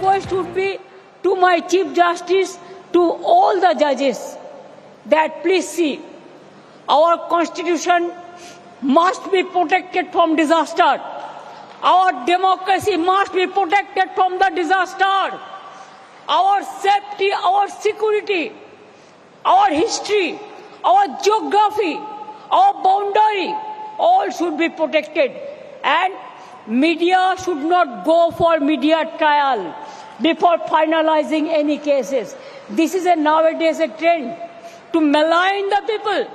request would be to my Chief Justice, to all the judges, that please see, our constitution must be protected from disaster. Our democracy must be protected from the disaster. Our safety, our security, our history, our geography, our boundary, all should be protected. And media should not go for media trial before finalizing any cases. This is a nowadays a trend to malign the people.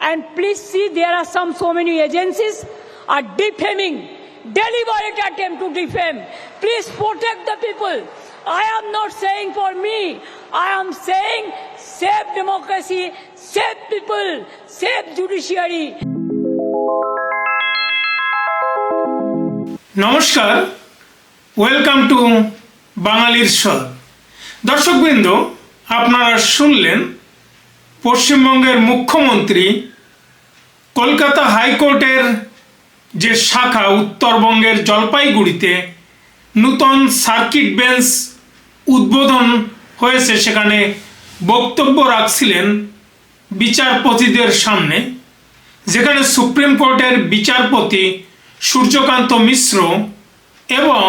And please see, there are some so many agencies are defaming, deliberate attempt to defame. Please protect the people. I am not saying for me. I am saying save democracy, save people, save judiciary. নমস্কার welcome to বাঙালির স্বর। দর্শকবৃন্দ, আপনারা শুনলেন পশ্চিমবঙ্গের মুখ্যমন্ত্রী কলকাতা হাইকোর্টের যে শাখা উত্তরবঙ্গের জলপাইগুড়িতে নূতন সার্কিট বেঞ্চ উদ্বোধন হয়েছে, সেখানে বক্তব্য রাখছিলেন বিচারপতিদের সামনে, যেখানে সুপ্রিম কোর্টের বিচারপতি সূর্যকান্ত মিশ্র এবং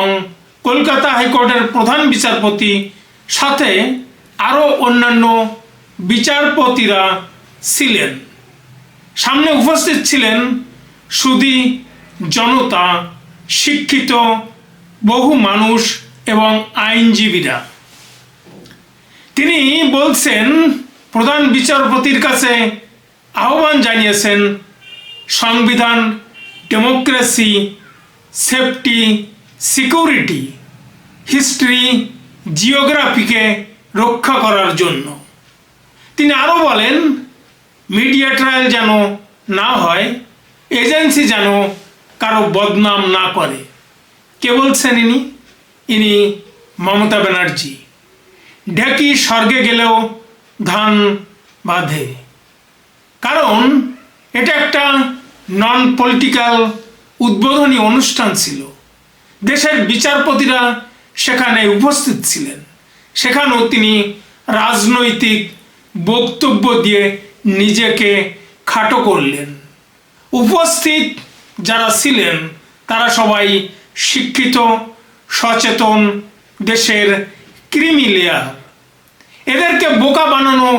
কলকাতা হাইকোর্টের প্রধান বিচারপতি, সাথে আরও অন্যান্য বিচারপতিরা ছিলেন। সামনে উপস্থিত ছিলেন সুদী জনতা, শিক্ষিত, বহু মানুষ এবং আইনজীবীরা। তিনি বলছেন, প্রধান বিচারপতির কাছে আহ্বান জানিয়েছেন, সংবিধান, ডেমোক্রেসি, সেফটি সিকিউরিটি, হিস্ট্রি, জিওগ্রাফিকে রক্ষা করার জন্য। তিনি আরও বলেন, মিডিয়া ট্রায়াল যেন না হয়, এজেন্সি যেন কারও বদনাম না করে। কে বলছেন ইনি? ইনি মমতা ব্যানার্জি। ঢেকি স্বর্গে গেলেও ধান বাঁধে। কারণ, এটা একটা নন পলিটিক্যাল উদ্বোধনী অনুষ্ঠান ছিল। দেশের বিচারপতিরা সেখানে উপস্থিত ছিলেন। সেখানেও তিনি রাজনৈতিক বক্তব্য দিয়ে নিজেকে খাটো করলেন। উপস্থিত যারা ছিলেন, তারা সবাই শিক্ষিত, সচেতন দেশের ক্রিমি লেয়ার। এদেরকে বোকা বানানো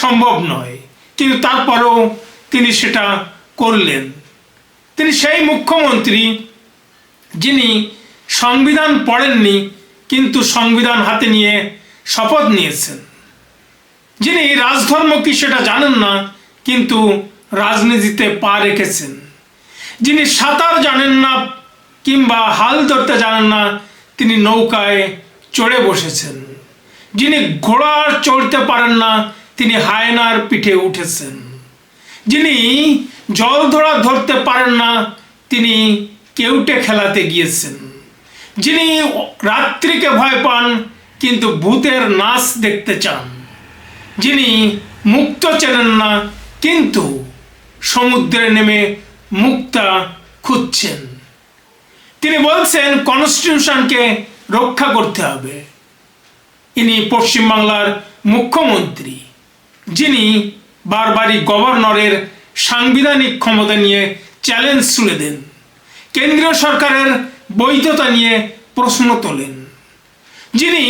সম্ভব নয়, কিন্তু তারপরেও তিনি সেটা করলেন। তিনি সেই মুখ্যমন্ত্রী যিনি সংবিধান পড়েননি, কিন্তু সংবিধান হাতে নিয়ে শপথ নিয়েছেন। যিনি রাজধর্ম কি সেটা জানেন না, কিন্তু রাজনীতিতে পা রেখেছেন। যিনি সাঁতার জানেন না, কিংবা হাল ধরতে জানেন না, তিনি নৌকায় চড়ে বসেছেন। যিনি ঘোড়া চড়তে পারেন না, তিনি হায়নার পিঠে উঠেছেন। যিনি জল ধরা ধরতে পারেন না, তিনি কেউটে খেলাতে গিয়েছেন। যিনি রাত্রিকে ভয় পান, কিন্তু ভূতের নাচ দেখতে চান। যিনি মুক্ত চেনেন না, কিন্তু সমুদ্রে নেমে মুক্তা খুঁজছেন। তিনি বলছেন, কনস্টিটিউশনকে রক্ষা করতে হবে। ইনি পশ্চিমবাংলার মুখ্যমন্ত্রী, যিনি বারবারই গভর্নরের সাংবিধানিক ক্ষমতা নিয়ে চ্যালেঞ্জ ছুড়ে দেন। কেন্দ্রীয় সরকারের বৈধতা নিয়ে প্রশ্ন তোলেন। যিনি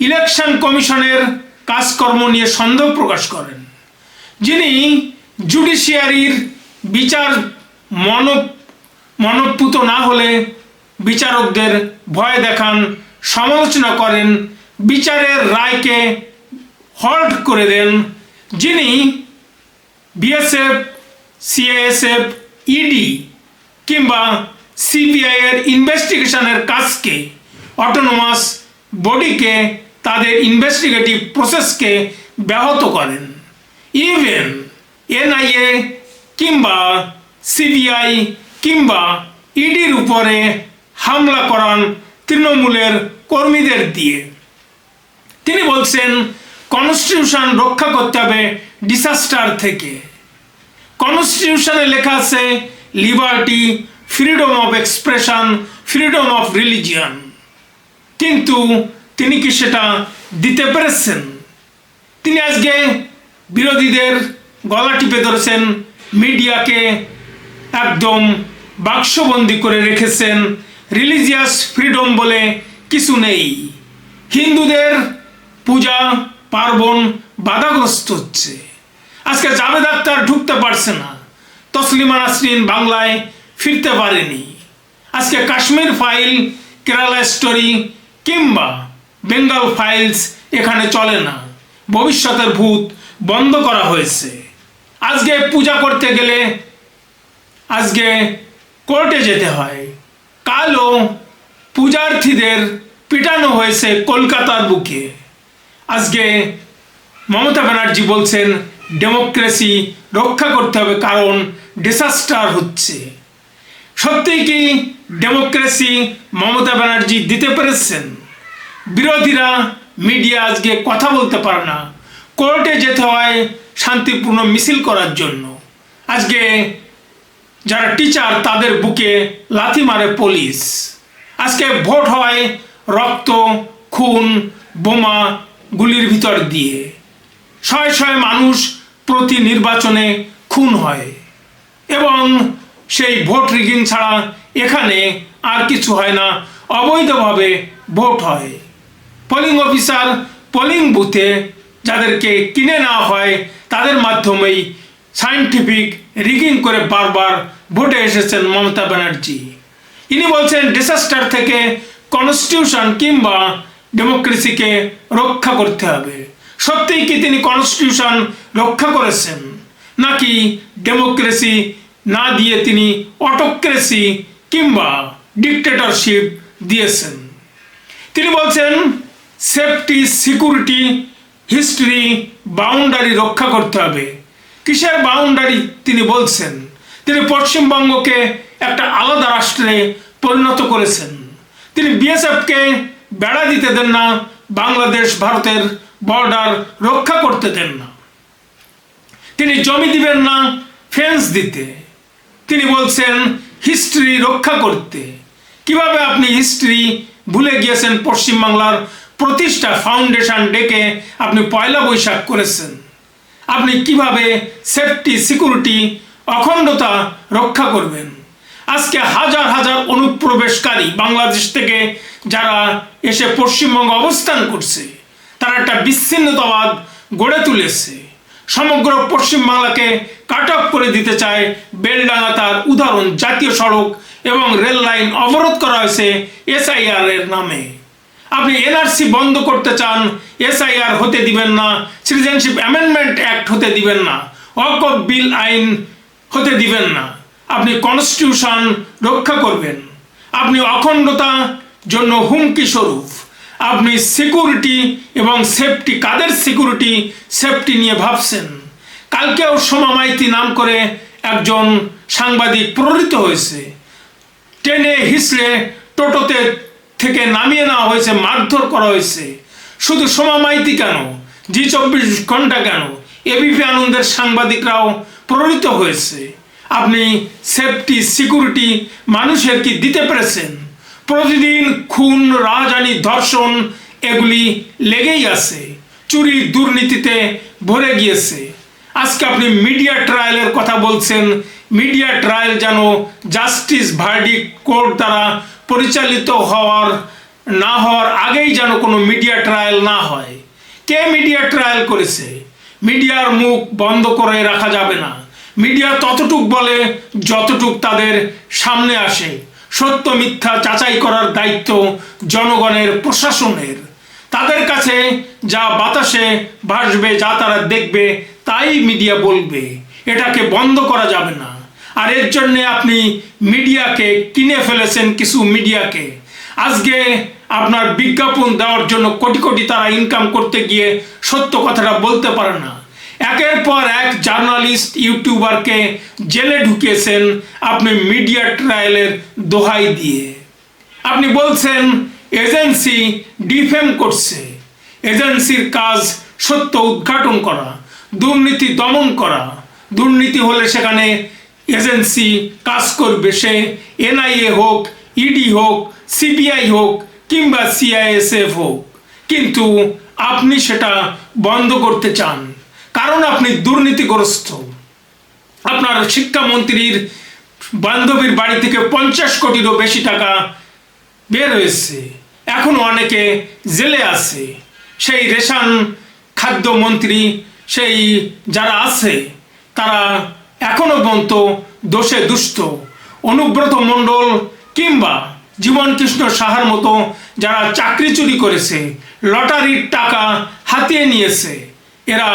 ইলেকশন কমিশনের কাজকর্ম নিয়ে সন্দেহ প্রকাশ করেন। যিনি জুডিশিয়ারির বিচার মন মনপুত না হলে বিচারকদের ভয় দেখান, সমালোচনা করেন, বিচারের রায়কে হল্ট করে দেন। যিনি বিএসএফ সিআইএসএফ ইডি কিংবা সিবিআই এর ইনভেস্টিগেশনের কাজকে অটোনোমাস বডিকে তাদের ইনভেস্টিগেটিভ প্রসেসকে ব্যাহত করেন। ইভেন এনআইএ কিংবা সিবিআই কিংবা ইডির উপরে হামলা করান তৃণমূলের কর্মীদের দিয়ে। তিনি বলছেন কনস্টিটিউশন রক্ষা করতে হবে ডিসাস্টার থেকে। কনস্টিটিউশনে লেখা আছে liberty freedom of expression freedom of religion কিন্তু তিনি কি সেটা দিতে পেরেছেন তিনি আজকে বিরোধীদের গলা টিপে ধরেছেন মিডিয়াকে একদম বাক্সবন্দি করে রেখেছেন রিলিজিয়াস ফ্রিডম বলে কিছু নেই হিন্দুদের পূজা পার্বণ বাধাগ্রস্ত হচ্ছে আজকে জাভেদ আক্তার ঢুকতে পারছে না তসলিমা নাসরিন বাংলায় ফিরতে পারেনি। আজকে কাশ্মীর ফাইল, কেরালা স্টোরি কিংবা বেঙ্গল ফাইলস এখানে চলে না। ভবিষ্যতের ভূত বন্ধ করা হয়েছে। আজকে পূজা করতে গেলে আজকে কোর্টে যেতে হয়। কালও পূজার্থীদের পিটানো হয়েছে কলকাতার বুকে। আজকে মমতা ব্যানার্জি বলছেন, ডেমোক্রেসি রক্ষা করতে হবে কারণ ডিসাস্টার হচ্ছে। সত্যিই কি ডেমোক্রেসি মমতা ব্যানার্জি দিতে পেরেছেন? বিরোধীরা মিডিয়া আজকে কথা বলতে পারে না। কোর্টে যেতে হয় শান্তিপূর্ণ মিছিল করার জন্য। আজকে যারা টিচার, তাদের বুকে লাথি মারে পুলিশ। আজকে ভোট হয় রক্ত, খুন, বোমা গুলির ভিতর দিয়ে। শয়ে শয়ে মানুষ প্রতি নির্বাচনে খুন হয়। এবং সেই ভোট রিগিং ছাড়া এখানে আর কিছু হয় না, অবৈধভাবে ভোট হয়। পোলিং অফিসার পোলিং বুথে যাদেরকে কিনে নেওয়া হয়, তাদের মাধ্যমেই সায়েন্টিফিক রিগিং করে বারবার ভোটে এসেছেন মমতা ব্যানার্জি। ইনি বলছেন ডিসাস্টার থেকে কনস্টিটিউশন কিংবা ডেমোক্রেসিকে রক্ষা করতে হবে। সত্যিই কি তিনি কনস্টিটিউশন রক্ষা করেছেন? নাকি ডেমোক্রেসি না দিয়ে তিনি অটোক্রেসি কিংবা ডিকটেটরশিপ দিয়েছেন। তিনি বলছেন সেফটি সিকিউরিটি হিস্ট্রি বাউন্ডারি রক্ষা করতে হবে। কিসের বাউন্ডারি তিনি বলছেন? তিনি পশ্চিমবঙ্গকে একটা আলাদা রাষ্ট্রে পরিণত করেছেন। তিনি বিএসএফকে বেড়া দিতে দেন না, বাংলাদেশ ভারতের বর্ডার রক্ষা করতে দেন না। তিনি জমি দিবেন না ফেন্স দিতে। তিনি বলছেন, হিস্ট্রি রক্ষা করতে। কীভাবে আপনি হিস্ট্রি ভুলে গিয়েছেন পশ্চিমবাংলার প্রতিষ্ঠা ফাউন্ডেশন ডেকে আপনি পয়লা বৈশাখ করেছেন? আপনি কীভাবে সেফটি, সিকিউরিটি, অখণ্ডতা রক্ষা করবেন? আজকে হাজার হাজার অনুপ্রবেশকারী বাংলাদেশ থেকে যারা এসে পশ্চিমবঙ্গ অবস্থান করছে, তারা একটা বিচ্ছিন্নতাবাদ গড়ে তুলেছে। সমগ্র পশ্চিমবাংলাকে কাট অফ করে দিতে চায় বেলডাঙ্গা তার উদাহরণ জাতীয় সড়ক এবং রেল লাইন অবরোধ করা হয়েছে এসআইআর এর নামে। আপনি এনআরসি বন্ধ করতে চান, এসআইআর হতে দিবেন না, সিটিজেনশিপ অ্যামেন্ডমেন্ট অ্যাক্ট হতে দিবেন না ওয়াকফ বিল আইন হতে দিবেন না, আপনি কনস্টিটিউশন রক্ষা করবেন। আপনি অখণ্ডতা জন্য হুমকি স্বরূপ। আপনি সিকিউরিটি এবং সেফটি কাদের সিকিউরিটি সেফটি নিয়ে ভাবছেন। কালকেও সোমা মাইতি নাম করে একজন সাংবাদিক প্রহৃত হয়েছে। ট্রেনে হিসড়ে টোটোতে থেকে নামিয়ে নেওয়া হয়েছে, মারধর করা হয়েছে। শুধু সোমা মাইতি কেন? জি চব্বিশ ঘণ্টা কেন? এবিপি আনন্দের সাংবাদিকরাও প্রহৃত হয়েছে। আপনি সেফটি সিকিউরিটি মানুষের কি দিতে পেরেছেন? প্রতিদিন খুন রাজধানী ধর্ষণ এগুলি লেগেই আছে। চুরি দুর্নীতিতে ভরে গিয়েছে। আজকে আপনি মিডিয়া ট্রায়ালের কথা বলছেন। মিডিয়া ট্রায়াল যেন জাস্টিস ভার্ডিক কোর্ট দ্বারা পরিচালিত হওয়ার, না হওয়ার আগেই যেন কোনো মিডিয়া ট্রায়াল না হয়। কে মিডিয়া ট্রায়াল করেছে? মিডিয়ার মুখ বন্ধ করে রাখা যাবে না। মিডিয়া ততটুক বলে যতটুক তাদের সামনে আসে। সত্য মিথ্যা যাচাই করার দায়িত্ব জনগণের, প্রশাসনের। তাদের কাছে যা বাতাসে ভাসবে, যা তারা দেখবে, তাই মিডিয়া বলবে। এটাকে বন্ধ করা যাবে না। আর এর জন্যে আপনি মিডিয়াকে কিনে ফেলেছেন কিছু মিডিয়াকে। আজকে আপনার বিজ্ঞাপন দেওয়ার জন্য কোটি কোটি তারা ইনকাম করতে গিয়ে সত্য কথাটা বলতে পারে না। একের পর এক জার্নালিস্ট, ইউটিউবারকে জেলে ঢুকিয়েছেন আপনি মিডিয়া ট্রায়ালের দোহাই দিয়ে। আপনি বলছেন, এজেন্সি ডিফেম করছে। এজেন্সির কাজ সত্য উদ্ঘাটন করা, দুর্নীতি দমন করা। দুর্নীতি হলে সেখানে এজেন্সি কাজ করবে। সে এনআইএ হোক, ইডি হোক, সিবিআই হোক কিংবা সিআইএসএফ হোক। কিন্তু আপনি সেটা বন্ধ করতে চান। কারণ আপনি দুর্নীতিগ্রস্ত। আপনার শিক্ষামন্ত্রীর বান্ধবীর বাড়ি থেকে পঞ্চাশ কোটিরও বেশি টাকা বের হয়েছে। এখনও অনেকে জেলে আছে। সেই রেশন খাদ্যমন্ত্রী সেই যারা আছে, তারা এখনও পর্যন্ত দোষে দুষ্ট। অনুব্রত মণ্ডল কিংবা জীবন কৃষ্ণ সাহার মতো যারা চাকরি চুরি করেছে, লটারির টাকা হাতিয়ে নিয়েছে, এরা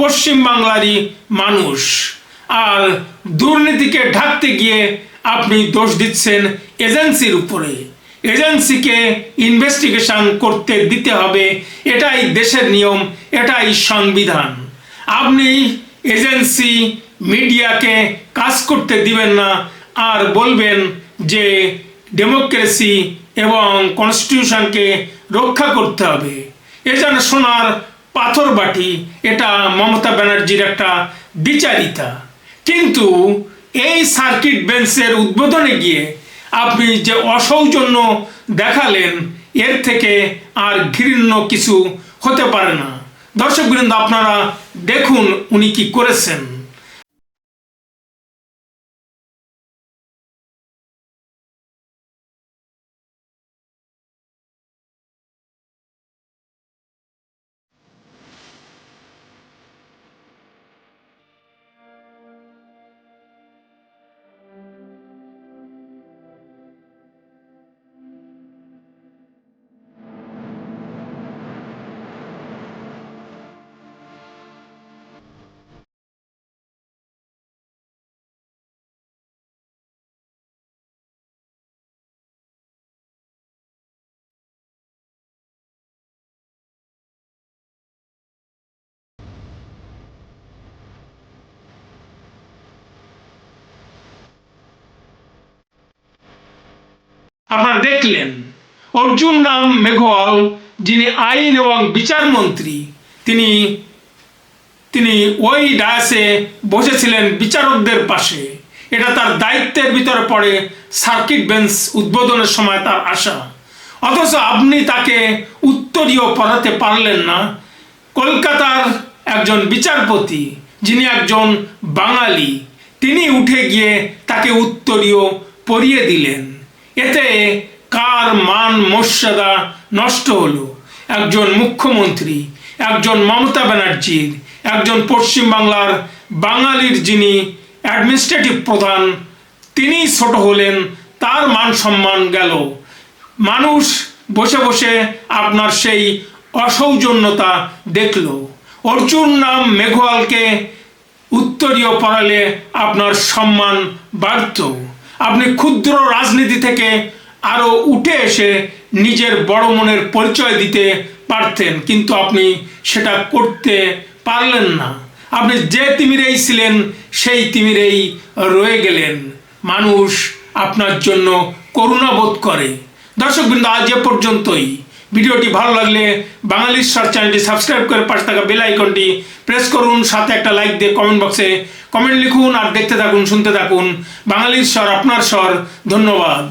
পশ্চিমবাংলারই মানুষ। আর দুর্নীতিকে ঢাকতে গিয়ে আপনি দোষ দিচ্ছেন এজেন্সির উপরে। এজেন্সিকে ইনভেস্টিগেশন করতে দিতে হবে, এটাই দেশের নিয়ম, এটাই সংবিধান। আপনি এজেন্সি মিডিয়াকে কাজ করতে দিবেন না, আর বলবেন যে ডেমোক্রেসি এবং কনস্টিটিউশনকে রক্ষা করতে হবে। এ যেন সোনার পাথর বাটি, এটা মমতা ব্যানার্জির একটা বিচারিতা। কিন্তু এই সার্কিট বেঞ্চের উদ্বোধনে গিয়ে আপনি যে অসৌজন্য দেখালেন, এর থেকে আর ঘৃণ্য কিছু হতে পারে না। দর্শক বৃন্দ, আপনারা দেখুন উনি কি করেছেন। আপনারা দেখলেন অর্জুন রাম মেঘওয়াল, যিনি আইন এবং বিচার মন্ত্রী, তিনি তিনি ওই ডায়াসে বসেছিলেন বিচারকদের পাশে। এটা তার দায়িত্বের ভিতরে পড়ে সার্কিট বেঞ্চ উদ্বোধনের সময় তার আশা অথচ আপনি তাকে উত্তরীয় পড়াতে পারলেন না। কলকাতার একজন বিচারপতি, যিনি একজন বাঙালি, তিনি উঠে গিয়ে তাকে উত্তরীয় পরিয়ে দিলেন। এতে কার মান মর্যাদা নষ্ট হলো? একজন মুখ্যমন্ত্রী, একজন মমতা ব্যানার্জির, একজন পশ্চিমবাংলার বাঙালির যিনি অ্যাডমিনিস্ট্রেটিভ প্রধান, তিনি ছোট হলেন, তার মান সম্মান গেল। মানুষ বসে বসে আপনার সেই অসৌজন্যতা দেখল। অর্জুন নাম মেঘওয়ালকে উত্তরীয় পড়ালে আপনার সম্মান বাড়ত। আপনি ক্ষুদ্র রাজনীতি থেকে আরও উঠে এসে নিজের বড় মনের পরিচয় দিতে পারতেন, কিন্তু আপনি সেটা করতে পারলেন না। আপনি যে তিমিরেই ছিলেন, সেই তিমিরেই রয়ে গেলেন। মানুষ আপনার জন্য করুণাবোধ করে। দর্শকবৃন্দ, আজ এ পর্যন্তই। ভিডিওটি ভালো লাগলে বাঙালির সর চ্যানেলটি সাবস্ক্রাইব করে পাশে থাকা বেল আইকনটি প্রেস করুন, সাথে একটা লাইক দিয়ে কমেন্ট বক্সে কমেন্ট লিখুন আর দেখতে থাকুন, শুনতে থাকুন। বাঙালির স্বর আপনার স্বর ধন্যবাদ।